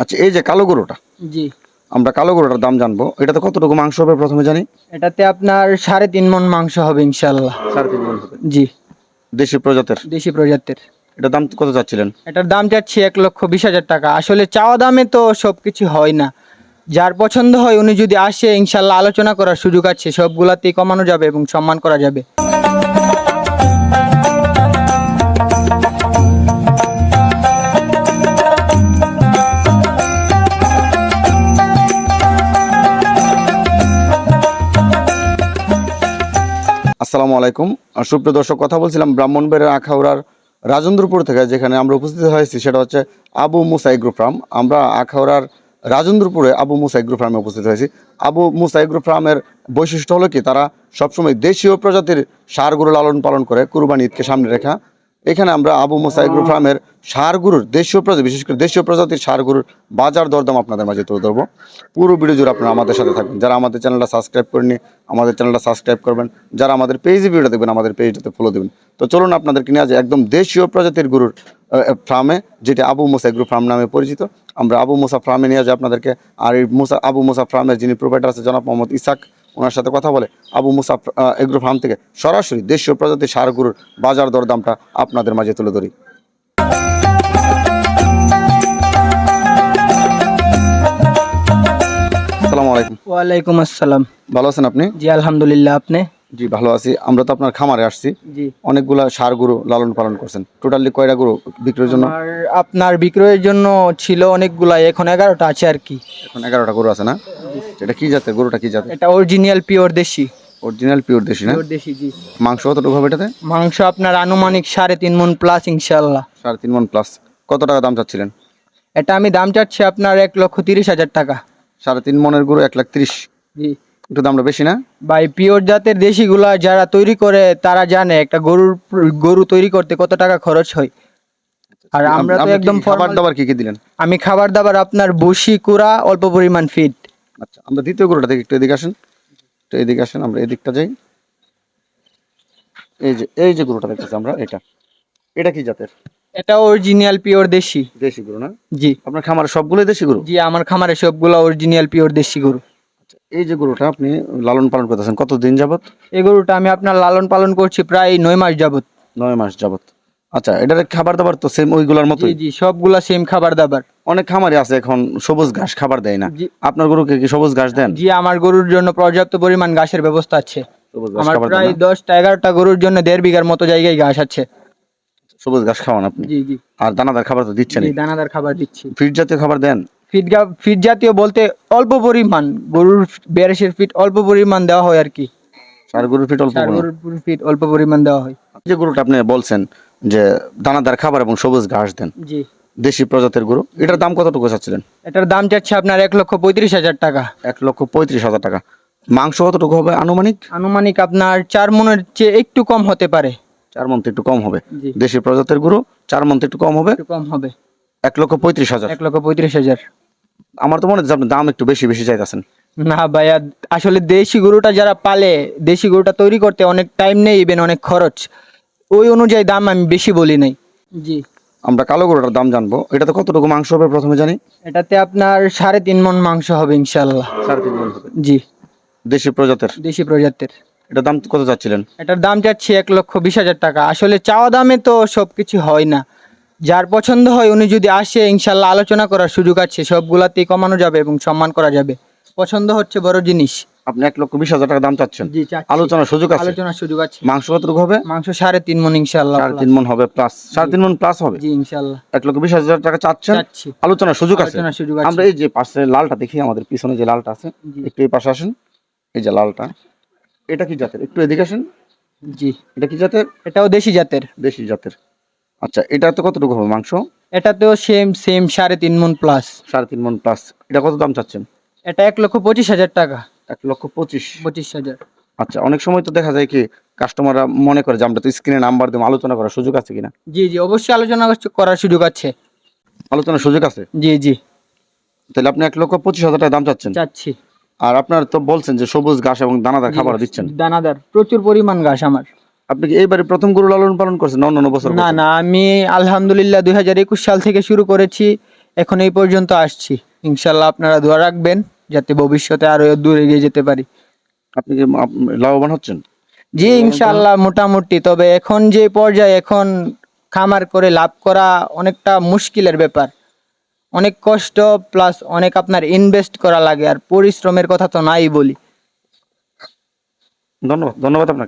আচ্ছা এই যে কালো গরুটা জি। আমরা কালো গরুটার দাম জানব। এটাতে কতটুকু মাংস হবে প্রথমে জানি? এটাতে আপনার সাড়ে তিন মন মাংস হবে ইনশাল্লাহ সাড়ে তিন মণ হবে। জি। দেশি প্রজাতের? দেশি প্রজাতির। এটার দাম কত চাচ্ছিলেন? এটার দাম চাচ্ছি এক লক্ষ বিশ হাজার টাকা। আসলে চাওয়া দামে তো সব কিছু হয় না। যার পছন্দ হয় উনি যদি আসে ইনশাল্লাহ আলোচনা করার সুযোগ আছে। সবগুলাতেই কমানো যাবে এবং সম্মান করা যাবে। আসসালামু আলাইকুম। সুপ্রিয় দর্শক, কথা বলছিলাম ব্রাহ্মণবাড়ির আখাউড়ার রাজেন্দ্রপুর থেকে, যেখানে আমরা উপস্থিত হয়েছি, সেটা হচ্ছে আবু মুসা এগ্রো ফার্ম। আমরা আখাউড়ার রাজেন্দ্রপুরে আবু মুসা এগ্রো ফার্মে উপস্থিত হয়েছি। আবু মুসা এগ্রো ফার্মের বৈশিষ্ট্য হলো কি? তারা সবসময় দেশীয় প্রজাতির সারগুলো লালন পালন করে, কুরবানি ঈদকে সামনে রেখা। এখানে আমরা আবু মুসা এগ্রো ফার্মের সারগুরুর দেশীয় প্রজাতি বিশেষ করে দেশীয় প্রজাতির সারগুরুর বাজার দরদাম আপনাদের মাঝে তুলে ধরবো। পুরো ভিডিও জুড়ে আপনারা আমাদের সাথে থাকবেন। যারা আমাদের চ্যানেলটা সাবস্ক্রাইব করেনি আমাদের চ্যানেলটা সাবস্ক্রাইব করবেন। যারা আমাদের পেজে ভিডিও দেখবেন আমাদের পেজটাতে ফলো দেবেন। তো চলুন আপনাদেরকে নিয়ে আজ একদম দেশীয় প্রজাতির গুরুর ফার্মে যেটি আবু মুসা এগ্রো ফার্ম নামে পরিচিত। আমরা আবু মুসা ফার্মে নিয়ে যাই আপনাদেরকে। আর এই মোসা আবু মোসা ফার্মের যিনি প্রোভাইডার আছে জনাব মোহাম্মদ ইসাক ওনার সাথে কথা বলে আবু মুসাফ এগ্রো ফার্ম থেকে সরাসরি দেশীয় প্রজাতির সার গরুর বাজার দরদামটা আপনাদের মাঝে তুলে ধরি। আসসালামু আলাইকুম। ওয়ালাইকুম আসসালাম। ভালো আছেন আপনি? জি আলহামদুলিল্লাহ আপনি? জি ভালো আছি। আমরা তো আপনার খামারে আসছি। অনেকগুলা সার গরু লালন পালন করছেন। টোটালি কয়টা গরু বিক্রির জন্য? আপনার বিক্রয়ের জন্য ছিল অনেকগুলা এখন এগারোটা আছে আর কি। এখন এগারোটা গরু আছে না? এটা কি জাতের? গরুটা কি জাতের? এটা অরিজিনাল পিওর দেশি। অরিজিনাল পিওর দেশি না? পিওর দেশি জি। মাংস কতটুকু হবে এটাতে? মাংস আপনার আনুমানিক সাড়ে তিন মন প্লাস ইনশাল্লাহ সাড়ে তিন মন প্লাস কত টাকা দাম চাচ্ছিলেন? এটা আমি দাম চাচ্ছি আপনার এক লক্ষ তিরিশ হাজার টাকা। সাড়ে তিন মনের গরু এক লাখ তিরিশ। জি। একটু দামটা বেশি না? ভাই পিওর জাতের দেশিগুলা যারা তৈরি করে তারা জানে একটা গরুর গরু তৈরি করতে কত টাকা খরচ হয়। আর আমরা তো একদম খাবার দাবার কি কি দিলেন? আমি খাবার দাবার আপনার বসি কুড়া অল্প পরিমাণ ফিড আচ্ছা আমরা দ্বিতীয় গরুটা দেখি একটু এদিকে আসেন। একটু এদিকে আসেন আমরা এদিকটা যাই। এই যে এই যে গরুটা দেখতেছি আমরা এটা। এটা কি জাতের? এটা অরিজিনাল পিওর দেশি। দেশি গরু না? জি। আপনার খামারে সবগুলোই দেশি গরু? জি আমার খামারে সবগুলো অরিজিনাল পিওর দেশি গরু। এই যে গরুটা আপনি লালন পালন করতেছেন কতদিন যাবত এই গরুটা আমি আপনার লালন পালন করছি প্রায় নয় মাস যাবত নয় মাস যাবত আচ্ছা এটার খাবার দাবার তো সেম ওইগুলোর জি জি সবগুলা সেম খাবার দাবার অনেক খামারে আছে এখন সবুজ ঘাস খাবার দেয় না। আপনার গরুকে কি সবুজ ঘাস দেন? জি আমার গরুর জন্য পর্যাপ্ত পরিমাণ ঘাসের ব্যবস্থা আছে। আমার প্রায়? দশটা এগারোটা গরুর জন্য দেড় বিঘার মতো জায়গায় ঘাস আছে। সবুজ ঘাস খাওয়ান আপনি? জি জি। আর দানাদার খাবার তো দিচ্ছেন জি, দানাদার খাবার দিচ্ছি। ফিট জাতীয় খাবার দেন? ফিট ফিট জাতীয় বলতে অল্প পরিমাণ গরুর বেরেসের ফিট অল্প পরিমাণ দেওয়া হয় আর কি। আর গরুর ফিট অল্প গরুর ফিট অল্প পরিমাণ দেওয়া হয়। যে গরুটা আপনি বলছেন যে দানাদার খাবার এবং সবুজ ঘাস দেন জি। দেশি প্রজাতির গরু এটার দাম কতটুকু চাচ্ছিলেন? এটার দাম চাচ্ছে আপনার এক লক্ষ পঁয়ত্রিশ হাজার টাকা। এক লক্ষ পঁয়ত্রিশ হাজার টাকা। মাংস কতটুকু হবে আনুমানিক? আনুমানিক আপনার চার মনের চেয়ে একটু কম হতে পারে। চার মন্থ একটু কম হবে। দেশি প্রজাতির গরু চার মন্থ একটু কম হবে। কম হবে। এক লক্ষ পঁয়ত্রিশ হাজার। এক লক্ষ পঁয়ত্রিশ হাজার। আমার তো মনে হচ্ছে আপনি দাম একটু বেশি বেশি চাইতেছেন। না ভাইয়া আসলে দেশি গরুটা যারা পালে দেশি গরুটা তৈরি করতে অনেক টাইম নেই ইভেন অনেক খরচ। ওই অনুযায়ী দাম আমি বেশি বলি নাই। জি। আমরা কালো গরুটার দাম জানব। এটাতে কতটুকু মাংস হবে প্রথমে জানি? এটাতে আপনার সাড়ে তিন মন মাংস হবে ইনশাল্লাহ সাড়ে তিন মন হবে। জি। দেশি প্রজাতের? দেশি প্রজাতির। এটার দাম কত চাচ্ছিলেন এটার দাম চাচ্ছি এক লক্ষ বিশ হাজার টাকা। আসলে চাওয়া দামে তো সব কিছু হয় না। যার পছন্দ হয় উনি যদি আসে ইনশাল্লাহ আলোচনা করার সুযোগ আছে। সবগুলাতেই কমানো যাবে এবং সম্মান করা যাবে। পছন্দ হচ্ছে বড় জিনিস। আপনি এক লক্ষ বিশ হাজার টাকা দাম চাচ্ছেন? জি চাচ্ছি। আলোচনার সুযোগ আছে? আলোচনার সুযোগ আছে। মাংস কতটুকু হবে? মাংস সাড়ে তিন মন ইনশাল্লাহ সাড়ে তিন মন হবে প্লাস সাড়ে তিন মন প্লাস হবে? জি ইনশাল্লাহ। এক লক্ষ বিশ হাজার টাকা চাচ্ছেন? চাচ্ছি। আলোচনার সুযোগ আছে? আলোচনার সুযোগ আমরা এই যে পাশে লালটা দেখি আমাদের পিছনে যে লালটা আছে জি। একটু এই পাশে আসেন। এই যে লালটা এটা কি জাতের? একটু এদিকে আসেন। জি। এটা কি জাতের? এটাও দেশি জাতের। দেশি জাতের। আচ্ছা এটা তো কতটুকু হবে মাংস? এটাতেও সেম সেম সাড়ে তিন মন প্লাস সাড়ে তিন মন প্লাস এটা কত দাম চাচ্ছেন? এটা এক লক্ষ পঁচিশ হাজার টাকা। এক লক্ষ পঁচিশ। পঁচিশ হাজার। আচ্ছা অনেক সময় তো দেখা যায় কি কাস্টমাররা মনে করে যে আমরা তো স্ক্রিনে নাম্বার দেবো আলোচনা করার সুযোগ আছে কিনা? জি জি অবশ্যই আলোচনা করার সুযোগ আছে। আলোচনার সুযোগ আছে? জি জি। তাহলে আপনি এক লক্ষ পঁচিশ হাজার টাকা দাম চাচ্ছেন? চাচ্ছি। আর আপনার তো বলছেন যে সবুজ ঘাস এবং দানাদার খাবার দিচ্ছেন। দানাদার প্রচুর পরিমাণ ঘাস আমার। আপনি কি এইবারে প্রথম গরু লালন পালন করছেন? অন্যান্য বছর না না আমি আলহামদুলিল্লাহ দুই হাজার একুশ সাল থেকে শুরু করেছি। এখন এই পর্যন্ত আসছি। ইনশাল্লাহ আপনারা দোয়া রাখবেন যাতে ভবিষ্যতে আরও দূরে এগিয়ে যেতে পারি। আপনি কি লাভবান হচ্ছেন? জি ইনশাল্লাহ মোটামুটি। তবে এখন যে পর্যায়ে এখন খামার করে লাভ করা অনেকটা মুশকিলের ব্যাপার। অনেক কষ্ট প্লাস অনেক আপনার ইনভেস্ট করা লাগে। আর পরিশ্রমের কথা তো নাই বলি। ধন্যবাদ ধন্যবাদ আপনাকে।